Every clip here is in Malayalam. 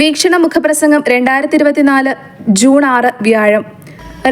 വീക്ഷണ മുഖപ്രസംഗം രണ്ടായിരത്തി ഇരുപത്തിനാല് ജൂൺ ആറ് വ്യാഴം.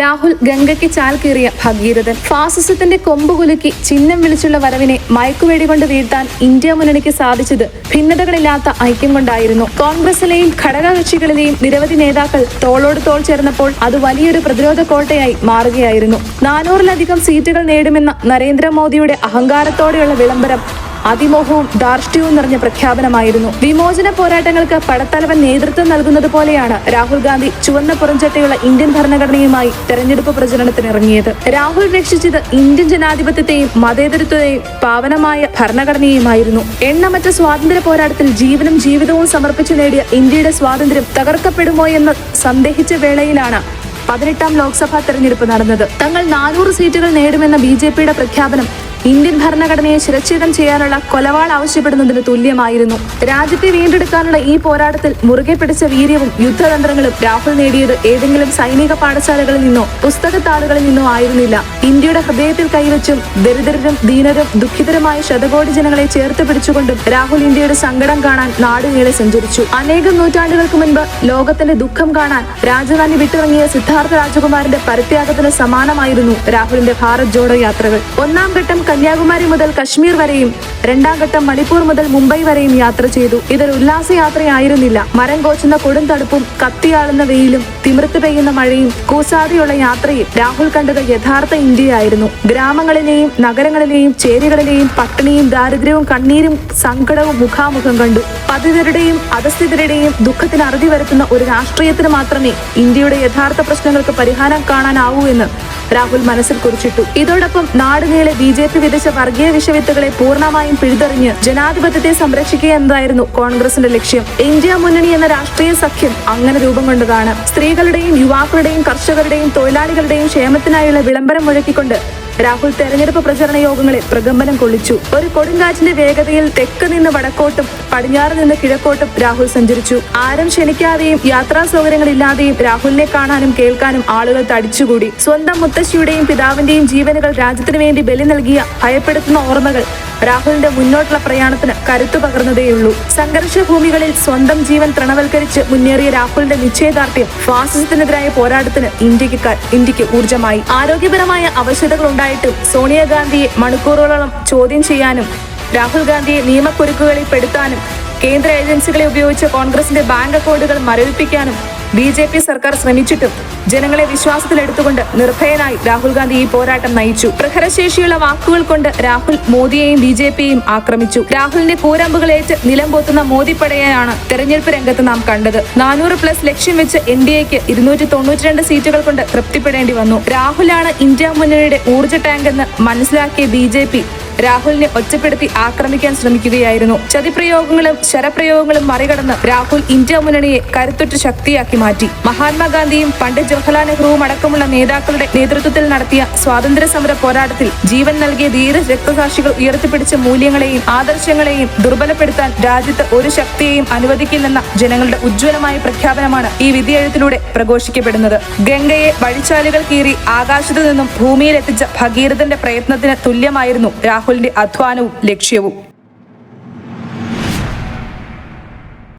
രാഹുൽ ഗംഗയ്ക്ക് ചാൽ കീറിയ ഭഗീരഥൻ. ഫാസിസത്തിന്റെ കൊമ്പ് കുലുക്കി ചിഹ്നം വിളിച്ചുള്ള വരവിനെ മയക്കുവെടി കൊണ്ട് വീഴ്ത്താൻ ഇന്ത്യ മുന്നണിക്ക് സാധിച്ചത് ഭിന്നതകളില്ലാത്ത ഐക്യം കൊണ്ടായിരുന്നു. കോൺഗ്രസിലെയും ഘടകകക്ഷികളിലെയും നിരവധി നേതാക്കൾ തോളോട് തോൾ ചേർന്നപ്പോൾ അത് വലിയൊരു പ്രതിരോധ കോട്ടയായി മാറുകയായിരുന്നു. നാനൂറിലധികം സീറ്റുകൾ നേടുമെന്ന നരേന്ദ്രമോദിയുടെ അഹങ്കാരത്തോടെയുള്ള വിളംബരം അതിമോഹവും ധാർഷ്ട്യവും നിറഞ്ഞ പ്രഖ്യാപനമായിരുന്നു. വിമോചന പോരാട്ടങ്ങൾക്ക് പടത്തലവൻ നേതൃത്വം നൽകുന്നത് പോലെയാണ് രാഹുൽ ഗാന്ധി ചുവന്ന പുറംചട്ടയുള്ള ഇന്ത്യൻ ഭരണഘടനയുമായി തെരഞ്ഞെടുപ്പ് പ്രചരണത്തിനിറങ്ങിയത്. രാഹുൽ രക്ഷിച്ചത് ഇന്ത്യൻ ജനാധിപത്യത്തെയും മതേതരത്വത്തെയും പാവനമായ ഭരണഘടനയുമായിരുന്നു. എണ്ണമറ്റ സ്വാതന്ത്ര്യ പോരാട്ടത്തിൽ ജീവനും ജീവിതവും സമർപ്പിച്ചു നേടിയ ഇന്ത്യയുടെ സ്വാതന്ത്ര്യം തകർക്കപ്പെടുമോ എന്ന് സന്ദേഹിച്ച വേളയിലാണ് പതിനെട്ടാം ലോക്സഭാ തെരഞ്ഞെടുപ്പ് നടന്നത്. തങ്ങൾ നാനൂറ് സീറ്റുകൾ നേടുമെന്ന ബി പ്രഖ്യാപനം ഇന്ത്യൻ ഭരണഘടനയെ ശിരച്ഛേദം ചെയ്യാനുള്ള കൊലവാൾ ആവശ്യപ്പെടുന്നതിന് തുല്യമായിരുന്നു. രാജ്യത്തെ വീണ്ടെടുക്കാനുള്ള ഈ പോരാട്ടത്തിൽ മുറുകെ പിടിച്ച വീര്യവും യുദ്ധതന്ത്രങ്ങളും രാഹുൽ നേടിയത് ഏതെങ്കിലും സൈനിക പാഠശാലകളിൽ നിന്നോ പുസ്തകത്താളുകളിൽ നിന്നോ ആയിരുന്നില്ല. ഇന്ത്യയുടെ ഹൃദയത്തിൽ കൈവച്ചും ദരിദ്രരും ദീനരും ദുഃഖിതരുമായ ശതകോടി ജനങ്ങളെ ചേർത്ത് പിടിച്ചുകൊണ്ടും രാഹുൽ ഇന്ത്യയുടെ സങ്കടം കാണാൻ നാടുനീളെ സഞ്ചരിച്ചു. അനേകം നൂറ്റാണ്ടുകൾക്ക് മുൻപ് ലോകത്തിന്റെ ദുഃഖം കാണാൻ രാജധാനി വിട്ടിറങ്ങിയ സിദ്ധാർത്ഥ രാജകുമാരന്റെ പരിത്യാഗത്തിന് സമാനമായിരുന്നു രാഹുലിന്റെ ഭാരത് ജോഡോ യാത്രകൾ. ഒന്നാം ഘട്ടം കന്യാകുമാരി മുതൽ കശ്മീർ വരെയും രണ്ടാം ഘട്ടം മണിപ്പൂർ മുതൽ മുംബൈ വരെയും യാത്ര ചെയ്തു. ഇതൊരു ഉല്ലാസയാത്രയായിരുന്നില്ല. മരം കോച്ചുന്ന കൊടും തടുപ്പും കത്തിയാളുന്ന വെയിലും തിമിർത്ത് പെയ്യുന്ന മഴയും കൂസാതെയുള്ള യാത്രയിൽ രാഹുൽ കണ്ടത് യഥാർത്ഥ ഇന്ത്യയായിരുന്നു. ഗ്രാമങ്ങളിലെയും നഗരങ്ങളിലെയും ചേരികളിലെയും പട്ടിണിയും ദാരിദ്ര്യവും കണ്ണീരും സങ്കടവും മുഖാമുഖം കണ്ടു. പതിതരുടെയും അധസ്ഥിതരുടെയും ദുഃഖത്തിന് അറുതി വരുത്തുന്ന ഒരു രാഷ്ട്രീയത്തിന് മാത്രമേ ഇന്ത്യയുടെ യഥാർത്ഥ പ്രശ്നങ്ങൾക്ക് പരിഹാരം കാണാനാവൂ എന്ന് രാഹുൽ മനസ്സിൽ കുറിച്ചിട്ടു. ഇതോടൊപ്പം നാടുകയിലെ ബി ജെ പി വിധിച്ച വർഗീയ വിഷവിത്തുകളെ പൂർണമായും പിഴുതെറിഞ്ഞ് ജനാധിപത്യത്തെ സംരക്ഷിക്കുക എന്നതായിരുന്നു കോൺഗ്രസിന്റെ ലക്ഷ്യം. ഇന്ത്യ മുന്നണി എന്ന രാഷ്ട്രീയ സഖ്യം അങ്ങനെ രൂപം കൊണ്ടതാണ്. സ്ത്രീകളുടെയും യുവാക്കളുടെയും കർഷകരുടെയും തൊഴിലാളികളുടെയും ക്ഷേമത്തിനായുള്ള വിളംബരം മുഴക്കിക്കൊണ്ട് രാഹുൽ തെരഞ്ഞെടുപ്പ് പ്രചരണ യോഗങ്ങളിൽ പ്രകമ്പനം കൊള്ളിച്ചു. ഒരു കൊടുങ്കാറ്റിന്റെ വേഗതയിൽ തെക്ക് നിന്ന് വടക്കോട്ടും പടിഞ്ഞാറ് നിന്ന് കിഴക്കോട്ടും രാഹുൽ സഞ്ചരിച്ചു. ആരും ക്ഷണിക്കാതെയും യാത്രാ സൗകര്യങ്ങളില്ലാതെയും രാഹുലിനെ കാണാനും കേൾക്കാനും ആളുകൾ തടിച്ചുകൂടി. സ്വന്തം മുത്തശ്ശിയുടെയും പിതാവിന്റെയും ജീവനുകൾ രാജ്യത്തിനു വേണ്ടി ബലി നൽകിയ ഭയപ്പെടുത്തുന്ന ഓർമ്മകൾ രാഹുലിന്റെ മുന്നോട്ടുള്ള പ്രയാണത്തിന് കരുത്തു പകർന്നതേയുള്ളൂ. സംഘർഷ ഭൂമികളിൽ സ്വന്തം ജീവൻ തൃണവൽക്കരിച്ച് മുന്നേറിയ രാഹുലിന്റെ നിശ്ചയദാർഢ്യം ഫാസിസത്തിനെതിരായ പോരാട്ടത്തിന് ഇന്ത്യയ്ക്ക് ഇന്ത്യയ്ക്ക് ഊർജമായി ആരോഗ്യപരമായ അവശതകൾ ഉണ്ടായിട്ടും സോണിയാഗാന്ധിയെ മണിക്കൂറുകളോളം ചോദ്യം ചെയ്യാനും രാഹുൽ ഗാന്ധിയെ നിയമക്കുരുക്കുകളിൽ പെടുത്താനും കേന്ദ്ര ഏജൻസികളെ ഉപയോഗിച്ച് കോൺഗ്രസിന്റെ ബാങ്ക് അക്കൗണ്ടുകൾ മരവിപ്പിക്കാനും ബി ജെ പി സർക്കാർ ശ്രമിച്ചിട്ടും ജനങ്ങളെ വിശ്വാസത്തിലെടുത്തുകൊണ്ട് നിർഭയനായി രാഹുൽ ഗാന്ധി ഈ പോരാട്ടം നയിച്ചു. പ്രഹരശേഷിയുള്ള വാക്കുകൾ കൊണ്ട് രാഹുൽ മോദിയെയും ബി ജെ പിയെയും ആക്രമിച്ചു. രാഹുലിന്റെ കൂരമ്പുകളേറ്റ് നിലം പോത്തുന്ന മോദി പടയെയാണ് തെരഞ്ഞെടുപ്പ് രംഗത്ത് നാം കണ്ടത്. നാനൂറ് പ്ലസ് ലക്ഷ്യം വെച്ച് എൻ ഡി എക്ക് ഇരുന്നൂറ്റി തൊണ്ണൂറ്റിരണ്ട് സീറ്റുകൾ കൊണ്ട് തൃപ്തിപ്പെടേണ്ടി വന്നു. രാഹുലാണ് ഇന്ത്യ മുന്നണിയുടെ ഊർജ ടാങ്ക് എന്ന് മനസ്സിലാക്കിയ ബി ജെ പി രാഹുലിനെ ഒറ്റപ്പെടുത്തി ആക്രമിക്കാൻ ശ്രമിക്കുകയായിരുന്നു. ചതിപ്രയോഗങ്ങളും ശരപ്രയോഗങ്ങളും മറികടന്ന് രാഹുൽ ഇന്ത്യ മുന്നണിയെ കരുത്തുറ്റ ശക്തിയാക്കി മാറ്റി. മഹാത്മാഗാന്ധിയും പണ്ഡിറ്റ് ജവഹർലാൽ നെഹ്റുവും അടക്കമുള്ള നേതാക്കളുടെ നേതൃത്വത്തിൽ നടത്തിയ സ്വാതന്ത്ര്യ സമര പോരാട്ടത്തിൽ ജീവൻ നൽകിയ ധീര രക്തസാക്ഷികൾ ഉയർത്തിപ്പിടിച്ച മൂല്യങ്ങളെയും ആദർശങ്ങളെയും ദുർബലപ്പെടുത്താൻ രാജ്യത്ത് ഒരു ശക്തിയെയും അനുവദിക്കില്ലെന്ന ജനങ്ങളുടെ ഉജ്ജ്വലമായ പ്രഖ്യാപനമാണ് ഈ വിധിയെഴുത്തിലൂടെ പ്രഘോഷിക്കപ്പെടുന്നത്. ഗംഗയെ വഴിച്ചാലുകൾ കീറി ആകാശത്തു നിന്നും ഭൂമിയിലെത്തിച്ച ഭഗീരഥന്റെ പ്രയത്നത്തിന് തുല്യമായിരുന്നു രാഹുലിന്റെ അധ്വാനവും ലക്ഷ്യവും.